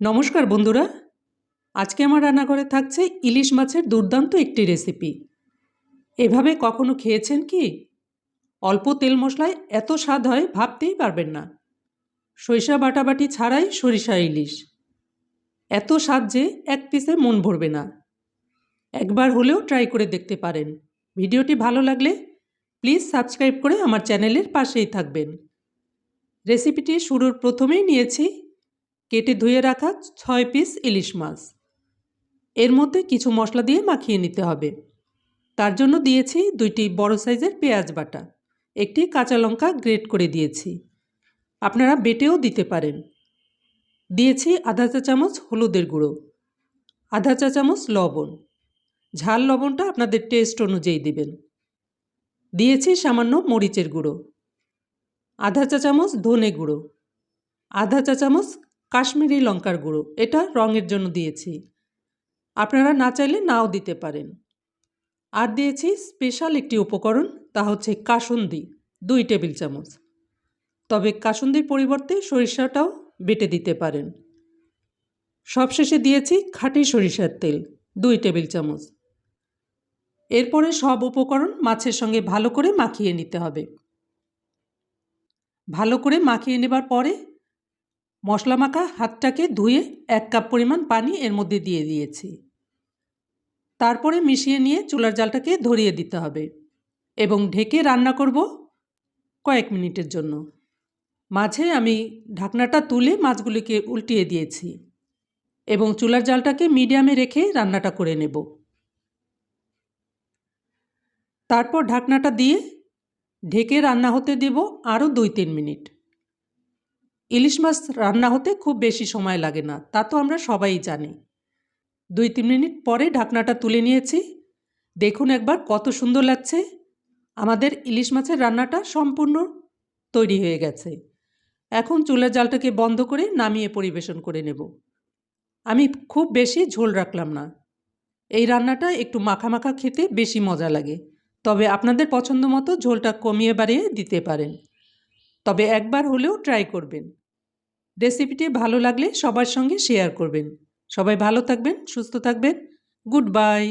নমস্কার বন্ধুরা। আজকে আমার রান্নাঘরে থাকছে ইলিশ মাছের দুর্দান্ত একটি রেসিপি। এভাবে কখনো খেয়েছেন কি? অল্প তেল মশলায় এত স্বাদ হয় ভাবতেই পারবেন না। সরিষা বাটাবাটি ছাড়াই সরিষা ইলিশ। এত স্বাদ যে এক পিসে মন ভরবে না। একবার হলেও ট্রাই করে দেখতে পারেন। ভিডিওটি ভালো লাগলে প্লিজ সাবস্ক্রাইব করে আমার চ্যানেলের পাশেই থাকবেন। রেসিপিটি শুরুর প্রথমেই নিয়েছি কেটে ধুয়ে রাখা ছয় পিস ইলিশ মাছ। এর মধ্যে কিছু মশলা দিয়ে মাখিয়ে নিতে হবে। তার জন্য দিয়েছি দুইটি বড় সাইজের পেঁয়াজ বাটা, একটি কাঁচা লঙ্কা গ্রেট করে দিয়েছি। আপনারা বেটেও দিতে পারেন। দিয়েছি আধা চা চামচ হলুদের গুঁড়ো, আধা চা চামচ লবণ। ঝাল লবণটা আপনাদের টেস্ট অনুযায়ী দিবেন। দিয়েছি সামান্য মরিচের গুঁড়ো, আধা চা চামচ ধনে গুঁড়ো, আধা চা চামচ কাশ্মীরি লঙ্কার গুঁড়ো। এটা রঙের জন্য দিয়েছি। আপনারা না চাইলে নাও দিতে পারেন। আর দিয়েছি স্পেশাল একটি উপকরণ, তা হচ্ছে কাসুন্দি, দুই টেবিল চামচ। তবে কাসুন্দির পরিবর্তে সরিষাটাও বেটে দিতে পারেন। সবশেষে দিয়েছি খাঁটি সরিষার তেল, দুই টেবিল চামচ। এরপরে সব উপকরণ মাছের সঙ্গে ভালো করে মাখিয়ে নিতে হবে। ভালো করে মাখিয়ে নেবার পরে মশলা মাখা হাতটাকে ধুয়ে এক কাপ পরিমাণ পানি এর মধ্যে দিয়ে দিয়েছি। তারপরে মিশিয়ে নিয়ে চুলার জালটাকে ধরিয়ে দিতে হবে এবং ঢেকে রান্না করব কয়েক মিনিটের জন্য। মাঝে আমি ঢাকনাটা তুলে মাছগুলিকে উল্টিয়ে দিয়েছি এবং চুলার জালটাকে মিডিয়ামে রেখে রান্নাটা করে নেব। তারপর ঢাকনাটা দিয়ে ঢেকে রান্না হতে দেব আরও দুই তিন মিনিট। ইলিশ মাছ রান্না হতে খুব বেশি সময় লাগে না, তা তো আমরা সবাই জানি। দুই তিন মিনিট পরে ঢাকনাটা তুলে নিয়েছি। দেখুন একবার কত সুন্দর লাগছে। আমাদের ইলিশ মাছের রান্নাটা সম্পূর্ণ তৈরি হয়ে গেছে। এখন চুলের জালটাকে বন্ধ করে নামিয়ে পরিবেশন করে নেব। আমি খুব বেশি ঝোল রাখলাম না। এই রান্নাটা একটু মাখা মাখা খেতে বেশি মজা লাগে। তবে আপনাদের পছন্দ মতো ঝোলটা কমিয়ে বাড়িয়ে দিতে পারেন। তবে একবার হলেও ট্রাই করবেন। রেসিপিটি ভালো লাগলে সবার সঙ্গে শেয়ার করবেন। সবাই ভালো থাকবেন, সুস্থ থাকবেন। Good bye